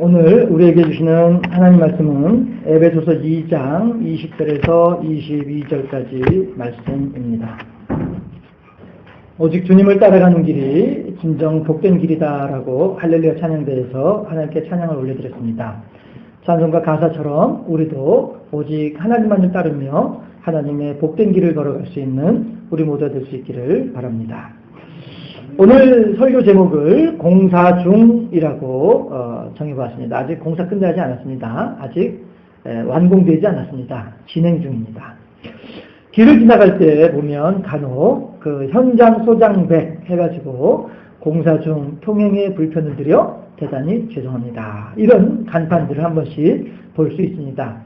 오늘 우리에게 주시는 하나님 말씀은 에베소서 2장 20절에서 22절까지 말씀입니다. 오직 주님을 따라가는 길이 진정 복된 길이다라고 할렐루야 찬양대에서 하나님께 찬양을 올려드렸습니다. 찬송과 가사처럼 우리도 오직 하나님만을 따르며 하나님의 복된 길을 걸어갈 수 있는 우리 모두가 될 수 있기를 바랍니다. 오늘 설교 제목을 공사 중이라고 어, 정해보았습니다. 아직 공사 끝나지 않았습니다. 아직 에, 완공되지 않았습니다. 진행 중입니다. 길을 지나갈 때 보면 간혹 그 현장 소장백 해가지고 공사 중 통행에 불편을 드려 대단히 죄송합니다. 이런 간판들을 한 번씩 볼 수 있습니다.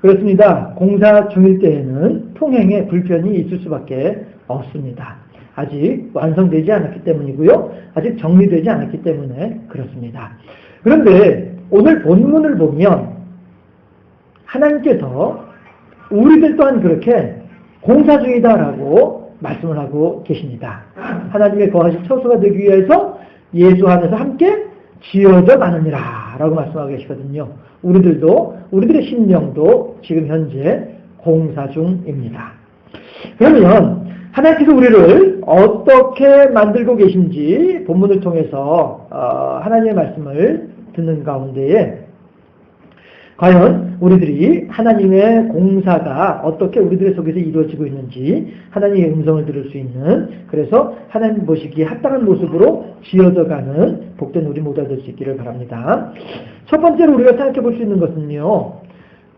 그렇습니다. 공사 중일 때에는 통행에 불편이 있을 수밖에 없습니다. 아직 완성되지 않았기 때문이고요. 아직 정리되지 않았기 때문에 그렇습니다. 그런데 오늘 본문을 보면 하나님께서 우리들 또한 그렇게 공사 중이다라고 말씀을 하고 계십니다. 하나님의 거하실 처소가 되기 위해서 예수 안에서 함께 지어져 가느니라 라고 말씀하고 계시거든요. 우리들도 우리들의 심령도 지금 현재 공사 중입니다. 그러면 하나님께서 우리를 어떻게 만들고 계신지 본문을 통해서 어, 하나님의 말씀을 듣는 가운데에 과연 우리들이 하나님의 공사가 어떻게 우리들 속에서 이루어지고 있는지 하나님의 음성을 들을 수 있는 그래서 하나님 보시기에 합당한 모습으로 지어져가는 복된 우리 모두가 될 수 있기를 바랍니다. 첫 번째로 우리가 생각해 볼 수 있는 것은요.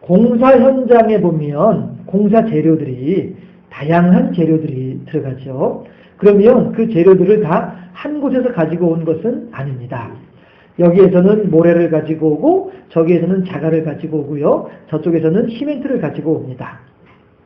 공사 현장에 보면 공사 재료들이 다양한 재료들이 들어가죠. 그러면 그 재료들을 다 한 곳에서 가지고 온 것은 아닙니다. 여기에서는 모래를 가지고 오고 저기에서는 자갈을 가지고 오고요. 저쪽에서는 시멘트를 가지고 옵니다.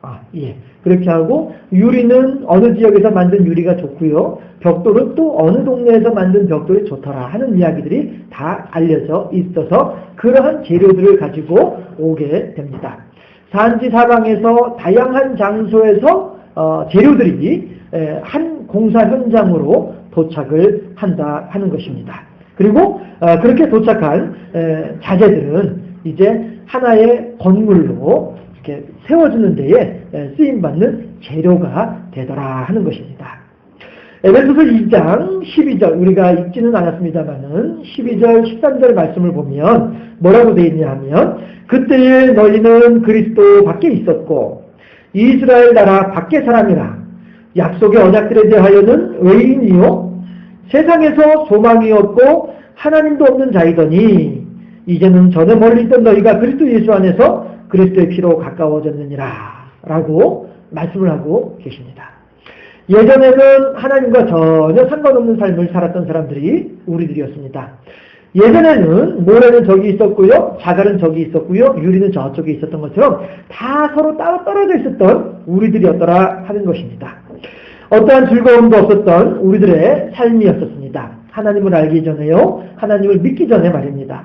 아, 예. 그렇게 하고 유리는 어느 지역에서 만든 유리가 좋고요. 벽돌은 또 어느 동네에서 만든 벽돌이 좋더라 하는 이야기들이 다 알려져 있어서 그러한 재료들을 가지고 오게 됩니다. 산지 사방에서 다양한 장소에서 어, 재료들이 에, 한 공사 현장으로 도착을 한다 하는 것입니다. 그리고 어, 그렇게 도착한 에, 자재들은 이제 하나의 건물로 이렇게 세워주는 데에 쓰임받는 재료가 되더라 하는 것입니다. 에베소서 2장 12절 우리가 읽지는 않았습니다만은 12절 13절 말씀을 보면 뭐라고 되어 있냐 하면 그때에 너희는 그리스도 밖에 있었고 이스라엘 나라 밖에 사람이라 약속의 언약들에 대하여는 외인이요 세상에서 소망이 없고 하나님도 없는 자이더니 이제는 전에 멀리 있던 너희가 그리스도 예수 안에서 그리스도의 피로 가까워졌느니라 라고 말씀을 하고 계십니다. 예전에는 하나님과 전혀 상관없는 삶을 살았던 사람들이 우리들이었습니다. 예전에는 모래는 저기 있었고요, 자갈은 저기 있었고요, 유리는 저쪽에 있었던 것처럼 다 서로 따로 떨어져 있었던 우리들이었더라 하는 것입니다. 어떠한 즐거움도 없었던 우리들의 삶이었었습니다. 하나님을 알기 전에요, 하나님을 믿기 전에 말입니다.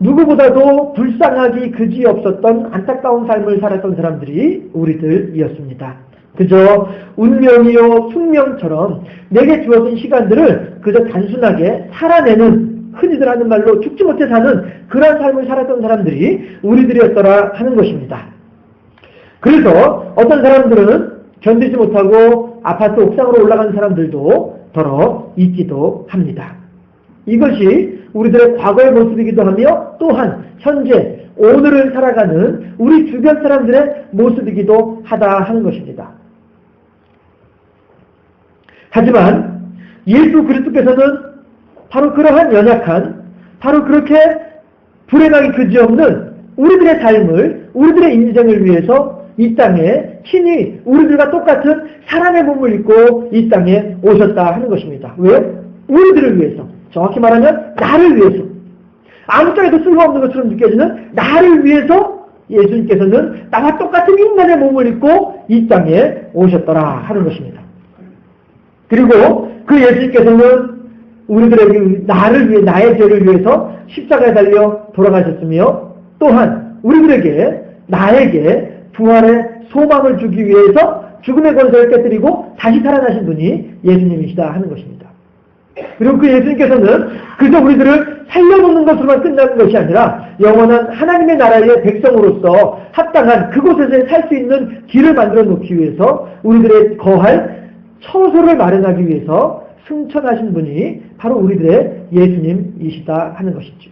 누구보다도 불쌍하기 그지 없었던 안타까운 삶을 살았던 사람들이 우리들이었습니다. 그저 운명이요 숙명처럼 내게 주어진 시간들을 그저 단순하게 살아내는 흔히들 하는 말로 죽지 못해 사는 그러한 삶을 살았던 사람들이 우리들이었더라 하는 것입니다. 그래서 어떤 사람들은 견디지 못하고 아파트 옥상으로 올라가는 사람들도 더러 있기도 합니다. 이것이 우리들의 과거의 모습이기도 하며 또한 현재 오늘을 살아가는 우리 주변 사람들의 모습이기도 하다 하는 것입니다. 하지만 예수 그리스도께서는 바로 그러한 연약한 바로 그렇게 불행하기 그지없는 우리들의 삶을 우리들의 인생을 위해서 이 땅에 친히 우리들과 똑같은 사람의 몸을 입고 이 땅에 오셨다 하는 것입니다. 왜? 우리들을 위해서. 정확히 말하면 나를 위해서. 아무 쪽에도 쓸모없는 것처럼 느껴지는 나를 위해서 예수님께서는 나와 똑같은 인간의 몸을 입고 이 땅에 오셨더라 하는 것입니다. 그리고 그 예수님께서는 우리들에게 나를 위해 나의 죄를 위해서 십자가에 달려 돌아가셨으며 또한 우리들에게 나에게 부활의 소망을 주기 위해서 죽음의 권세를 깨뜨리고 다시 살아나신 분이 예수님이시다 하는 것입니다. 그리고 그 예수님께서는 그저 우리들을 살려놓는 것으로만 끝나는 것이 아니라 영원한 하나님의 나라의 백성으로서 합당한 그곳에서 살 수 있는 길을 만들어 놓기 위해서 우리들의 거할 처소를 마련하기 위해서 승천하신 분이 바로 우리들의 예수님이시다 하는 것이죠.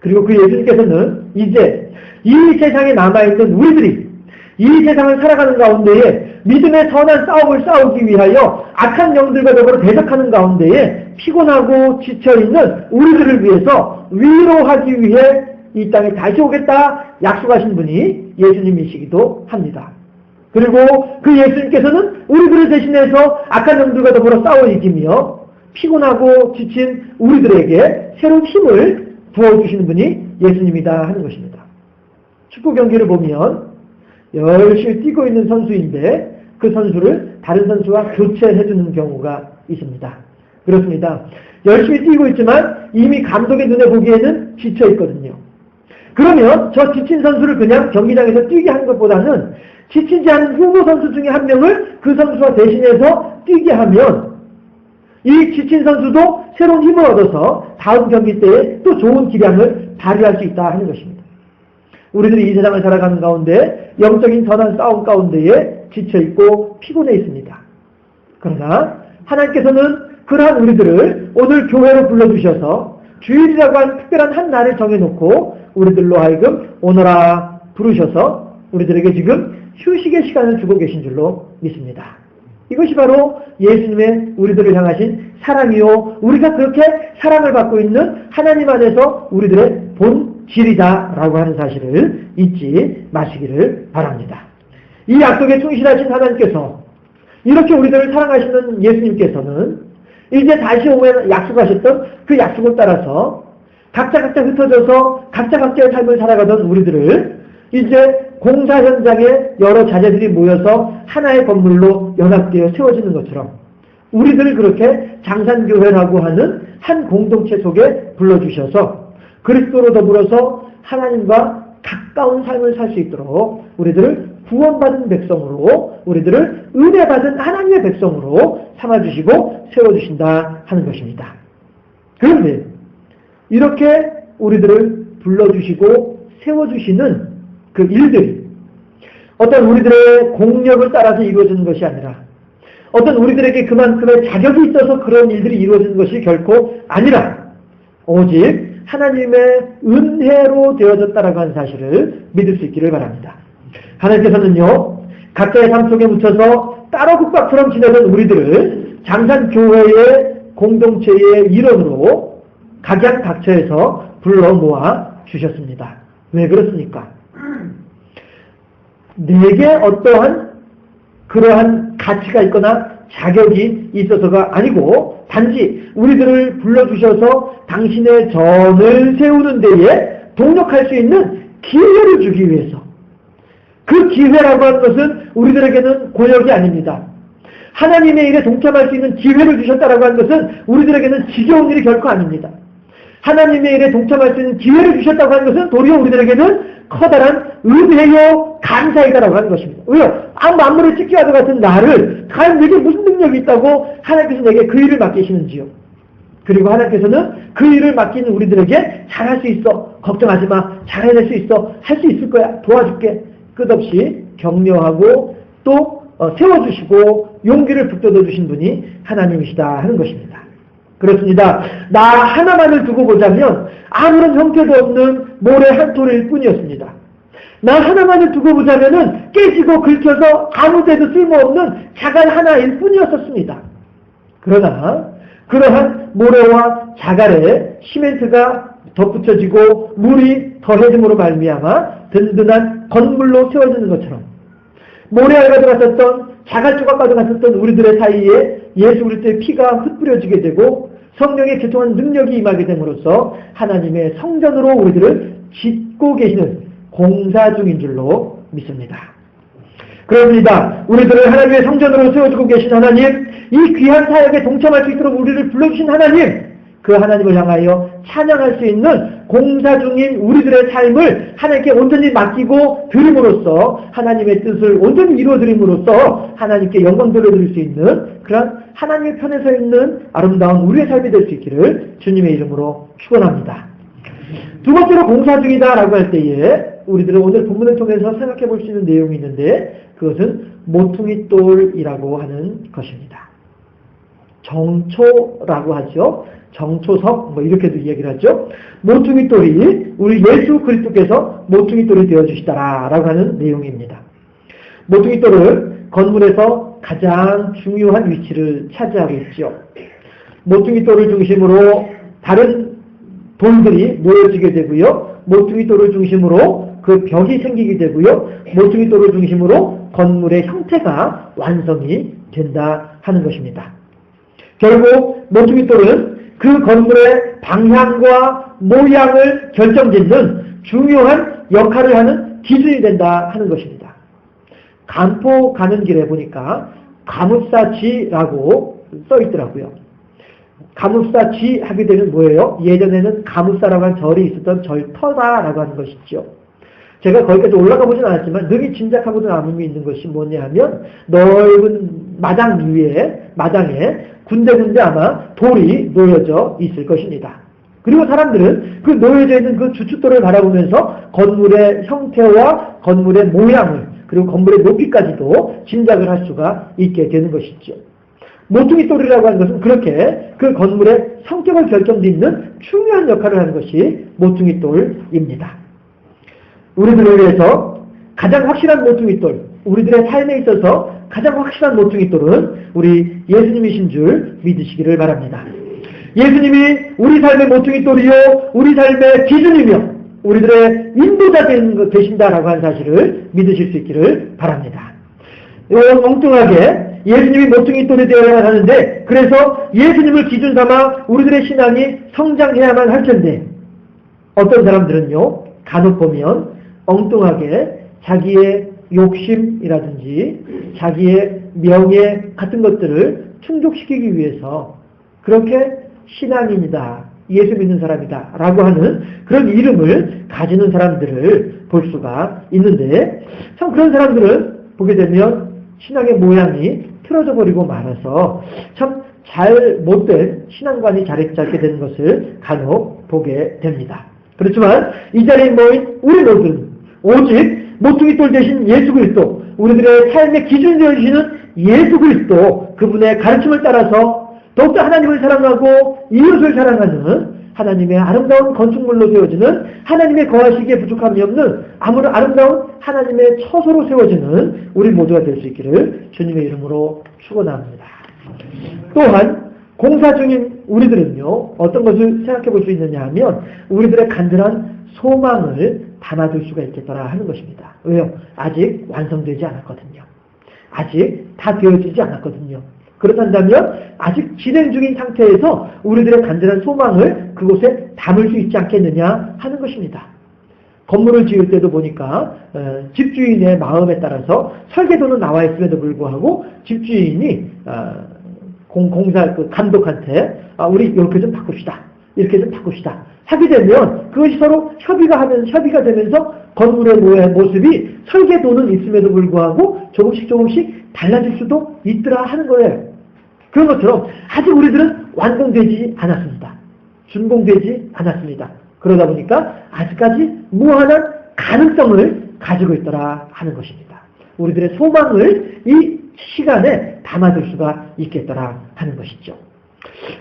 그리고 그 예수님께서는 이제 이 세상에 남아있는 우리들이 이 세상을 살아가는 가운데에 믿음의 선한 싸움을 싸우기 위하여 악한 영들과 더불어 대적하는 가운데에 피곤하고 지쳐있는 우리들을 위해서 위로하기 위해 이 땅에 다시 오겠다 약속하신 분이 예수님이시기도 합니다. 그리고 그 예수님께서는 우리들을 대신해서 악한 영들과 더불어 싸워 이기며 피곤하고 지친 우리들에게 새로운 힘을 부어주시는 분이 예수님이다 하는 것입니다. 축구 경기를 보면 열심히 뛰고 있는 선수인데 그 선수를 다른 선수와 교체해주는 경우가 있습니다. 그렇습니다. 열심히 뛰고 있지만 이미 감독의 눈에 보기에는 지쳐 있거든요. 그러면 저 지친 선수를 그냥 경기장에서 뛰게 하는 것보다는 지치지 않은 후보 선수 중에 한 명을 그 선수와 대신해서 뛰게 하면 이 지친 선수도 새로운 힘을 얻어서 다음 경기 때에 또 좋은 기량을 발휘할 수 있다 하는 것입니다. 우리들이 이 세상을 살아가는 가운데 영적인 선한 싸움 가운데에 지쳐있고 피곤해 있습니다. 그러나 하나님께서는 그러한 우리들을 오늘 교회로 불러주셔서 주일이라고 하는 특별한 한 날을 정해놓고 우리들로 하여금 오너라 부르셔서 우리들에게 지금 휴식의 시간을 주고 계신 줄로 믿습니다. 이것이 바로 예수님의 우리들을 향하신 사랑이요. 우리가 그렇게 사랑을 받고 있는 하나님 안에서 우리들의 본질이다라고 하는 사실을 잊지 마시기를 바랍니다. 이 약속에 충실하신 하나님께서 이렇게 우리들을 사랑하시는 예수님께서는 이제 다시 오면 약속하셨던 그 약속을 따라서 각자 각자 흩어져서 각자 각자의 삶을 살아가던 우리들을 이제 공사 현장에 여러 자녀들이 모여서 하나의 건물로 연합되어 세워지는 것처럼 우리들을 그렇게 장산교회라고 하는 한 공동체 속에 불러주셔서 그리스도로 더불어서 하나님과 가까운 삶을 살 수 있도록 우리들을 구원받은 백성으로 우리들을 은혜받은 하나님의 백성으로 삼아주시고 세워주신다 하는 것입니다. 그런데 이렇게 우리들을 불러주시고 세워주시는 그 일들이 어떤 우리들의 공력을 따라서 이루어지는 것이 아니라 어떤 우리들에게 그만큼의 자격이 있어서 그런 일들이 이루어지는 것이 결코 아니라 오직 하나님의 은혜로 되어졌다라고 하는 사실을 믿을 수 있기를 바랍니다. 하나님께서는요, 각자의 삶 속에 묻혀서 따로 국밥처럼 지내던 우리들을 장산교회의 공동체의 일원으로 각양각처에서 불러 모아 주셨습니다. 왜 그렇습니까? 내게 어떠한 그러한 가치가 있거나 자격이 있어서가 아니고 단지 우리들을 불러주셔서 당신의 전을 세우는 데에 동력할 수 있는 기회를 주기 위해서 그 기회라고 하는 것은 우리들에게는 고역이 아닙니다. 하나님의 일에 동참할 수 있는 기회를 주셨다라고 하는 것은 우리들에게는 지겨운 일이 결코 아닙니다. 하나님의 일에 동참할 수 있는 기회를 주셨다고 하는 것은 도리어 우리들에게는 커다란 은혜요 감사이다라고 하는 것입니다. 왜요? 아무 만물을 찍기와도 같은 나를 과연 내게 무슨 능력이 있다고 하나님께서 내게 그 일을 맡기시는지요. 그리고 하나님께서는 그 일을 맡기는 우리들에게 잘할 수 있어. 걱정하지 마. 잘해낼 수 있어. 할 수 있을 거야. 도와줄게. 끝없이 격려하고 또 어, 세워주시고 용기를 북돋워 주신 분이 하나님이시다 하는 것입니다. 그렇습니다. 나 하나만을 두고 보자면 아무런 형태도 없는 모래 한 톨일 뿐이었습니다. 나 하나만을 두고 보자면은 깨지고 긁혀서 아무 데도 쓸모없는 자갈 하나일 뿐이었었습니다. 그러나 그러한 모래와 자갈에 시멘트가 덧붙여지고 물이 더해짐으로 말미암아 든든한 건물로 세워지는 것처럼 모래알과 들어갔었던 자갈 조각과 들어갔었던 우리들의 사이에 예수 그리스도의 피가 흩뿌려지게 되고 성령의 교통한 능력이 임하게 됨으로써 하나님의 성전으로 우리들을 짓고 계시는 공사 중인 줄로 믿습니다. 그렇습니다. 우리들을 하나님의 성전으로 세워주고 계신 하나님, 이 귀한 사역에 동참할 수 있도록 우리를 불러주신 하나님, 그 하나님을 향하여 찬양할 수 있는 공사 중인 우리들의 삶을 하나님께 온전히 맡기고 드림으로써 하나님의 뜻을 온전히 이루어 드림으로써 하나님께 영광 돌려드릴 수 있는 그런 하나님의 편에 서 있는 아름다운 우리의 삶이 될 수 있기를 주님의 이름으로 축원합니다. 두 번째로 공사 중이다라고 할 때에 우리들은 오늘 본문을 통해서 생각해 볼 수 있는 내용이 있는데 그것은 모퉁이 돌이라고 하는 것입니다. 정초라고 하죠. 정초석 뭐 이렇게도 이야기를 하죠. 모퉁이 돌이 우리 예수 그리스도께서 모퉁이 돌이 되어 주시다라고 하는 내용입니다. 모퉁이 돌을 건물에서 가장 중요한 위치를 차지하고 있죠. 모퉁이 돌을 중심으로 다른 돌들이 모여지게 되고요. 모퉁이 돌을 중심으로 그 벽이 생기게 되고요. 모퉁이 돌을 중심으로 건물의 형태가 완성이 된다 하는 것입니다. 결국 모퉁이 돌은 그 건물의 방향과 모양을 결정짓는 중요한 역할을 하는 기준이 된다 하는 것입니다. 간포 가는 길에 보니까 가무사지라고 써 있더라고요. 가무사지 하게 되면 뭐예요? 예전에는 가무사라고 하는 절이 있었던 절터다라고 하는 것이죠. 제가 거기까지 올라가 보진 않았지만 능히 짐작하고도 남음이 있는 것이 뭐냐 하면 넓은 마당 위에 마당에 군데군데 아마 돌이 놓여져 있을 것입니다. 그리고 사람들은 그 놓여져 있는 그 주춧돌을 바라보면서 건물의 형태와 건물의 모양을 그리고 건물의 높이까지도 짐작을 할 수가 있게 되는 것이죠. 모퉁이 돌이라고 하는 것은 그렇게 그 건물의 성격을 결정짓는 중요한 역할을 하는 것이 모퉁이 돌입니다. 우리들을 위해서 가장 확실한 모퉁이 돌, 우리들의 삶에 있어서 가장 확실한 모퉁이 돌은 우리 예수님이신 줄 믿으시기를 바랍니다. 예수님이 우리 삶의 모퉁이 돌이요, 우리 삶의 기준이며 우리들의 인도자 되신다라고 하는 사실을 믿으실 수 있기를 바랍니다. 엉뚱하게 예수님이 모퉁이 돌이 되어야만 하는데 그래서 예수님을 기준 삼아 우리들의 신앙이 성장해야만 할 텐데 어떤 사람들은요 간혹 보면 엉뚱하게 자기의 욕심이라든지 자기의 명예 같은 것들을 충족시키기 위해서 그렇게 신앙인이다, 예수 믿는 사람이다 라고 하는 그런 이름을 가지는 사람들을 볼 수가 있는데 참 그런 사람들은 보게 되면 신앙의 모양이 틀어져 버리고 말아서 참 잘 못된 신앙관이 자리 잡게 되는 것을 간혹 보게 됩니다. 그렇지만 이 자리에 모인 우리 모두는 오직 모퉁이 돌 대신 예수 그리스도 우리들의 삶의 기준 되어주시는 예수 그리스도 그분의 가르침을 따라서 더욱더 하나님을 사랑하고 이웃을 사랑하는 하나님의 아름다운 건축물로 세워지는 하나님의 거하시기에 부족함이 없는 아무런 아름다운 하나님의 처소로 세워지는 우리 모두가 될 수 있기를 주님의 이름으로 축원합니다. 또한 공사 중인 우리들은요 어떤 것을 생각해 볼 수 있느냐 하면 우리들의 간절한 소망을 담아둘 수가 있겠더라 하는 것입니다. 왜요? 아직 완성되지 않았거든요. 아직 다 되어지지 않았거든요. 그렇다면 아직 진행 중인 상태에서 우리들의 간절한 소망을 그곳에 담을 수 있지 않겠느냐 하는 것입니다. 건물을 지을 때도 보니까 어, 집주인의 마음에 따라서 설계도는 나와 있음에도 불구하고 집주인이 어, 공, 공사 그 감독한테 아, 우리 이렇게 좀 바꿉시다. 이렇게 좀 바꿉시다. 하게 되면 그것이 서로 협의가 하면 협의가 되면서 건물의 모습이 설계도는 있음에도 불구하고 조금씩 조금씩 달라질 수도 있더라 하는 거예요. 그런 것처럼 아직 우리들은 완성되지 않았습니다. 준공되지 않았습니다. 그러다 보니까 아직까지 무한한 가능성을 가지고 있더라 하는 것입니다. 우리들의 소망을 이 시간에 담아둘 수가 있겠더라 하는 것이죠.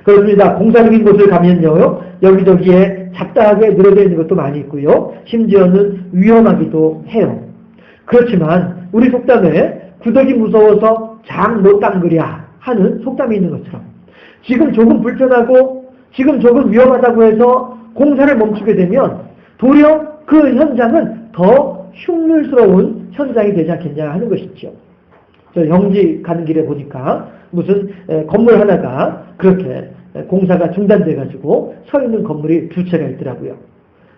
그렇습니다. 공사적인 곳을 가면요, 여기저기에 잡다하게 늘어져 있는 것도 많이 있고요. 심지어는 위험하기도 해요. 그렇지만 우리 속담에 구덕이 무서워서 장 못 담그랴 하는 속담이 있는 것처럼 지금 조금 불편하고 지금 조금 위험하다고 해서 공사를 멈추게 되면 도리어 그 현장은 더 흉물스러운 현장이 되지 않겠냐 하는 것이죠. 저 영지 가는 길에 보니까 무슨 건물 하나가 그렇게 공사가 중단돼 가지고 서 있는 건물이 두 채가 있더라고요.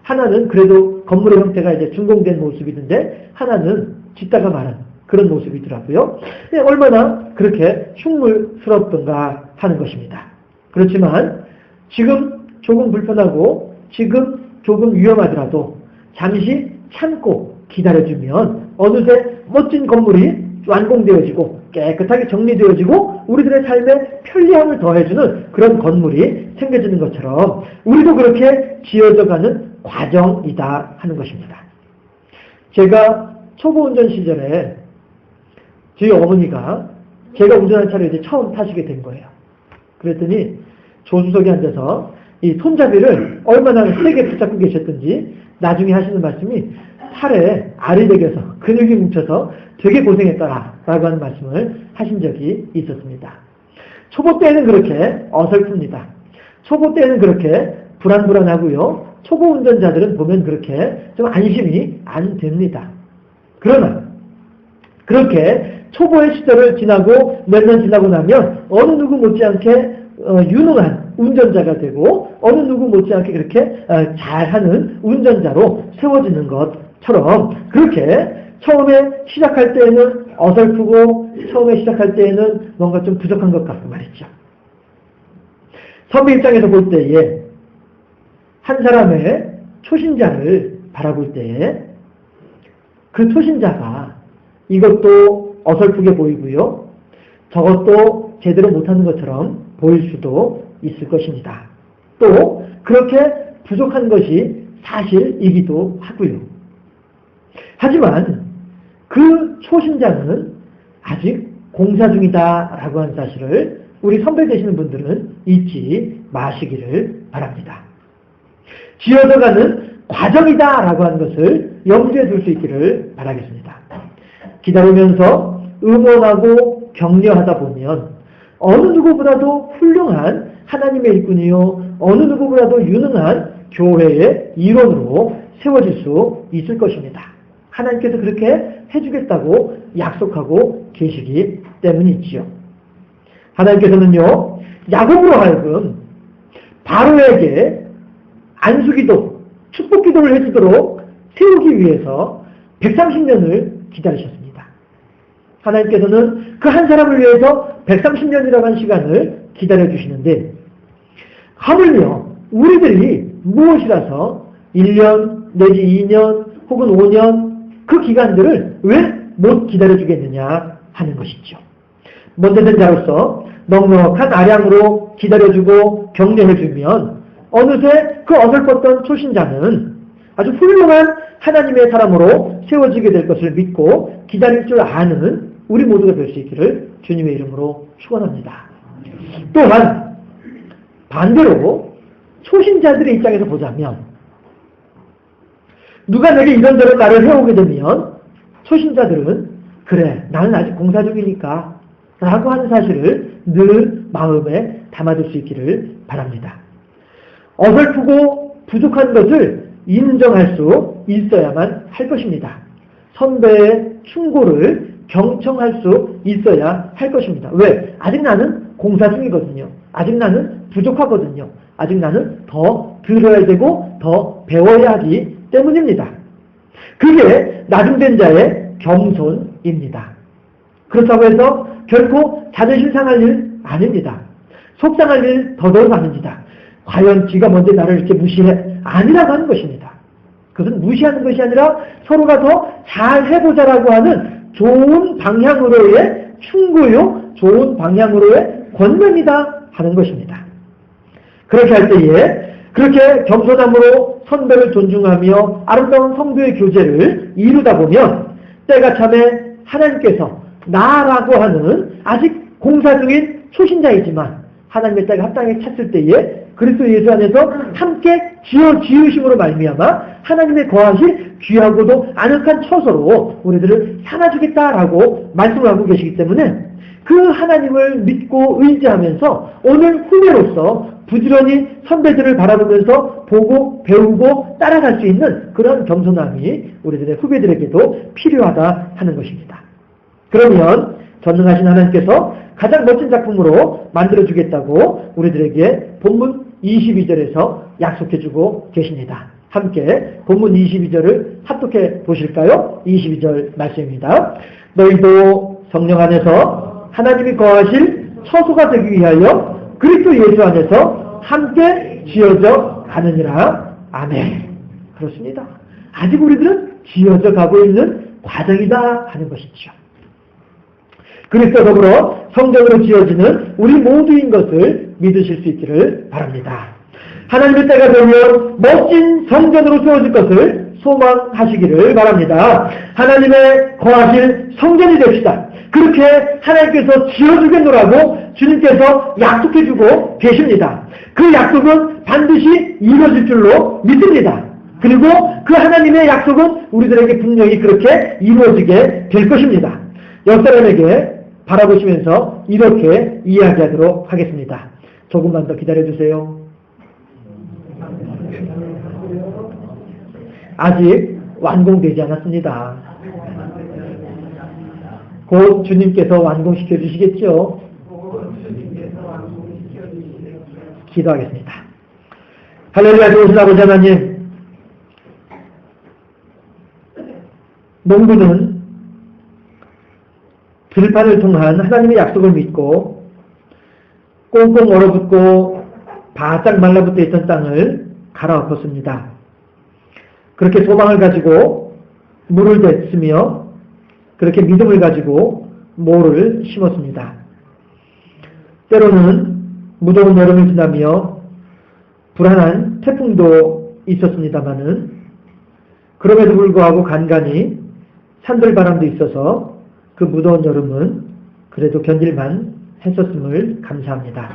하나는 그래도 건물의 형태가 이제 준공된 모습이던데 하나는 짓다가 말한 그런 모습이더라고요. 얼마나 그렇게 흉물스럽던가 하는 것입니다. 그렇지만 지금 조금 불편하고 지금 조금 위험하더라도 잠시 참고 기다려주면 어느새 멋진 건물이 완공되어지고 깨끗하게 정리되어지고 우리들의 삶에 편리함을 더해주는 그런 건물이 생겨지는 것처럼 우리도 그렇게 지어져가는 과정이다 하는 것입니다. 제가 초보 운전 시절에 저희 어머니가 제가 운전한 차를 이제 처음 타시게 된 거예요. 그랬더니 조수석에 앉아서 이 손잡이를 얼마나 세게 붙잡고 계셨던지 나중에 하시는 말씀이 팔에 알이 되겨서 근육이 뭉쳐서 되게 고생했더라 라고 하는 말씀을 하신 적이 있었습니다. 초보 때는 그렇게 어설픕니다. 초보 때는 그렇게 불안불안하고요. 초보 운전자들은 보면 그렇게 좀 안심이 안 됩니다. 그러나 그렇게 초보의 시절을 지나고 몇 년 지나고 나면 어느 누구 못지않게 어, 유능한 운전자가 되고 어느 누구 못지않게 그렇게 어, 잘하는 운전자로 세워지는 것처럼 그렇게 처음에 시작할 때에는 어설프고 처음에 시작할 때에는 뭔가 좀 부족한 것 같고 말이죠. 선배 입장에서 볼 때에 한 사람의 초신자를 바라볼 때에 그 초신자가 이것도 어설프게 보이고요. 저것도 제대로 못하는 것처럼 보일 수도 있을 것입니다. 또 그렇게 부족한 것이 사실이기도 하고요. 하지만 그 초신자는 아직 공사 중이다라고 하는 사실을 우리 선배 되시는 분들은 잊지 마시기를 바랍니다. 지어져가는 과정이다라고 하는 것을 염두에 둘 수 있기를 바라겠습니다. 기다리면서 응원하고 격려하다 보면 어느 누구보다도 훌륭한 하나님의 일꾼이요 어느 누구보다도 유능한 교회의 일원으로 세워질 수 있을 것입니다. 하나님께서 그렇게 해주겠다고 약속하고 계시기 때문이지요. 하나님께서는요 야곱으로 하여금 바로에게 안수기도 축복기도를 해주도록 세우기 위해서 130년을 기다리셨습니다. 하나님께서는 그 한 사람을 위해서 130년이라고 한 시간을 기다려주시는데 하물며 우리들이 무엇이라서 1년 내지 2년 혹은 5년 그 기간들을 왜 못 기다려주겠느냐 하는 것이죠. 먼저된 자로서 넉넉한 아량으로 기다려주고 격려해주면 어느새 그 어설펐던 초신자는 아주 훌륭한 하나님의 사람으로 세워지게 될 것을 믿고 기다릴 줄 아는 우리 모두가 될 수 있기를 주님의 이름으로 축원합니다. 또한 반대로 초신자들의 입장에서 보자면 누가 내게 이런저런 나를 해오게 되면 초신자들은 그래 나는 아직 공사 중이니까 라고 하는 사실을 늘 마음에 담아둘 수 있기를 바랍니다. 어설프고 부족한 것을 인정할 수 있어야만 할 것입니다. 선배의 충고를 경청할 수 있어야 할 것입니다. 왜? 아직 나는 공사 중이거든요. 아직 나는 부족하거든요. 아직 나는 더 들어야 되고 더 배워야 하기 때문입니다. 그게 나중된 자의 겸손입니다. 그렇다고 해서 결코 자존심 상할 일 아닙니다. 속상할 일 더더욱 아닙니다. 과연 지가 먼저 나를 이렇게 무시해? 아니라고 하는 것입니다. 그것은 무시하는 것이 아니라 서로가 더 잘 해보자라고 하는 좋은 방향으로의 충고요, 좋은 방향으로의 권면이다 하는 것입니다. 그렇게 할 때에 그렇게 겸손함으로 선배를 존중하며 아름다운 성도의 교제를 이루다 보면 때가 참에 하나님께서 나라고 하는 아직 공사 중인 초신자이지만 하나님의 때가 합당히 찼을 때에 그리스도 예수 안에서 함께 지어 지으심으로 말미암아 하나님의 거하실 귀하고도 아늑한 처소로 우리들을 삼아주겠다라고 말씀을 하고 계시기 때문에 그 하나님을 믿고 의지하면서 오늘 후배로서 부지런히 선배들을 바라보면서 보고 배우고 따라갈 수 있는 그런 겸손함이 우리들의 후배들에게도 필요하다 하는 것입니다. 그러면 전능하신 하나님께서 가장 멋진 작품으로 만들어주겠다고 우리들에게 본문 22절에서 약속해주고 계십니다. 함께 본문 22절을 합독해 보실까요? 22절 말씀입니다. 너희도 성령 안에서 하나님이 거하실 처소가 되기 위하여 그리스도 예수 안에서 함께 지어져 가느니라. 아멘. 그렇습니다. 아직 우리들은 지어져 가고 있는 과정이다 하는 것이죠. 그리스도 더불어 성전으로 지어지는 우리 모두인 것을 믿으실 수 있기를 바랍니다. 하나님의 때가 되면 멋진 성전으로 세워질 것을 소망하시기를 바랍니다. 하나님의 거하실 성전이 됩시다. 그렇게 하나님께서 지어주겠노라고 주님께서 약속해주고 계십니다. 그 약속은 반드시 이루어질 줄로 믿습니다. 그리고 그 하나님의 약속은 우리들에게 분명히 그렇게 이루어지게 될 것입니다. 옆 사람에게 바라보시면서 이렇게 이야기하도록 하겠습니다. 조금만 더 기다려주세요. 아직 완공되지 않았습니다. 곧 주님께서 완공시켜 주시겠죠? 기도하겠습니다. 할렐루야 좋으신 아버지 하나님 농부는 들판을 통한 하나님의 약속을 믿고 꽁꽁 얼어붙고 바짝 말라붙어 있던 땅을 갈아엎었습니다. 그렇게 소망을 가지고 물을 댔으며 그렇게 믿음을 가지고 모를 심었습니다. 때로는 무더운 여름을 지나며 불안한 태풍도 있었습니다마는 그럼에도 불구하고 간간히 산들바람도 있어서 그 무더운 여름은 그래도 견딜만 했었음을 감사합니다.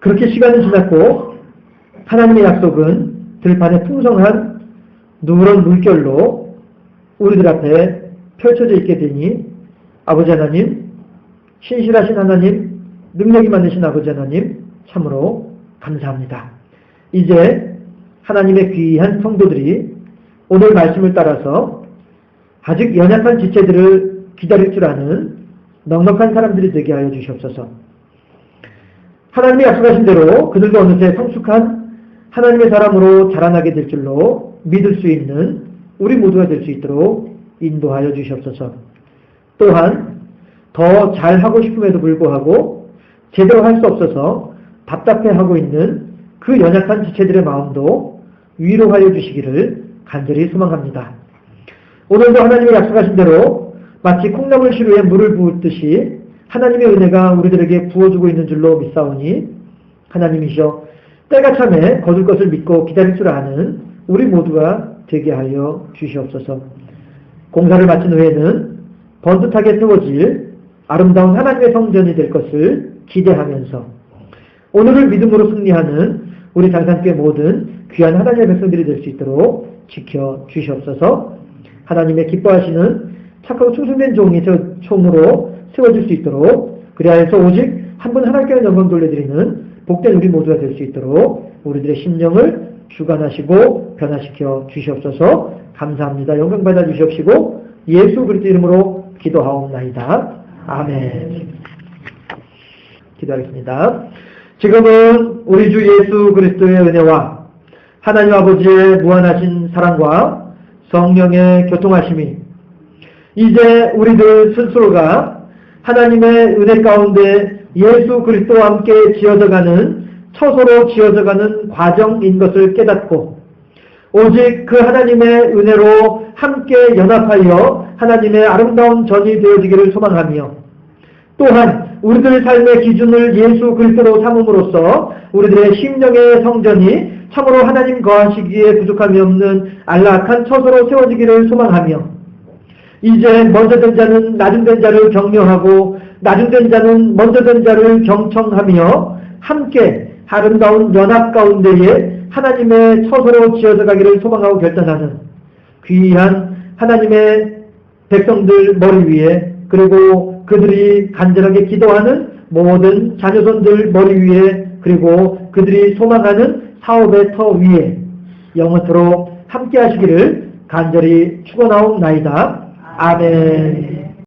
그렇게 시간이 지났고 하나님의 약속은 들판에 풍성한 누런 물결로 우리들 앞에 펼쳐져 있게 되니 아버지 하나님, 신실하신 하나님, 능력이 많으신 아버지 하나님 참으로 감사합니다. 이제 하나님의 귀한 성도들이 오늘 말씀을 따라서 아직 연약한 지체들을 기다릴 줄 아는 넉넉한 사람들이 되게 하여 주시옵소서. 하나님이 약속하신 대로 그들도 어느새 성숙한 하나님의 사람으로 자라나게 될 줄로 믿을 수 있는 우리 모두가 될 수 있도록 인도하여 주시옵소서. 또한 더 잘하고 싶음에도 불구하고 제대로 할 수 없어서 답답해하고 있는 그 연약한 지체들의 마음도 위로하여 주시기를 간절히 소망합니다. 오늘도 하나님이 약속하신 대로 마치 콩나물 시루에 물을 부었듯이 하나님의 은혜가 우리들에게 부어주고 있는 줄로 믿사오니 하나님이시여 때가 참에 거둘 것을 믿고 기다릴 줄 아는 우리 모두가 되게 하여 주시옵소서. 공사를 마친 후에는 번듯하게 세워질 아름다운 하나님의 성전이 될 것을 기대하면서 오늘을 믿음으로 승리하는 우리 장산교회 모든 귀한 하나님의 백성들이 될 수 있도록 지켜 주시옵소서. 하나님의 기뻐하시는 착하고 충성된 종이 총으로 세워질 수 있도록 그리하여서 오직 한 분 하나님께 영광 돌려드리는 복된 우리 모두가 될 수 있도록 우리들의 심령을 주관하시고 변화시켜 주시옵소서 감사합니다. 영광 받아 주시옵시고 예수 그리스도 이름으로 기도하옵나이다. 아멘. 기도하겠습니다. 지금은 우리 주 예수 그리스도의 은혜와 하나님 아버지의 무한하신 사랑과 성령의 교통하심이 이제 우리들 스스로가 하나님의 은혜 가운데 예수 그리스도와 함께 지어져가는 처소로 지어져가는 과정인 것을 깨닫고 오직 그 하나님의 은혜로 함께 연합하여 하나님의 아름다운 전이 되어지기를 소망하며 또한 우리들의 삶의 기준을 예수 그리스도로 삼음으로써 우리들의 심령의 성전이 참으로 하나님 거하시기에 부족함이 없는 안락한 처소로 세워지기를 소망하며 이제 먼저 된 자는 낮은 된 자를 격려하고 낮은 된 자는 먼저 된 자를 경청하며 함께 아름다운 연합 가운데에 하나님의 처소로 지어져 가기를 소망하고 결단하는 귀한 하나님의 백성들 머리 위에 그리고 그들이 간절하게 기도하는 모든 자녀손들 머리 위에 그리고 그들이 소망하는 사업의 터 위에 영원토록 함께 하시기를 간절히 축원하옵나이다. 아멘.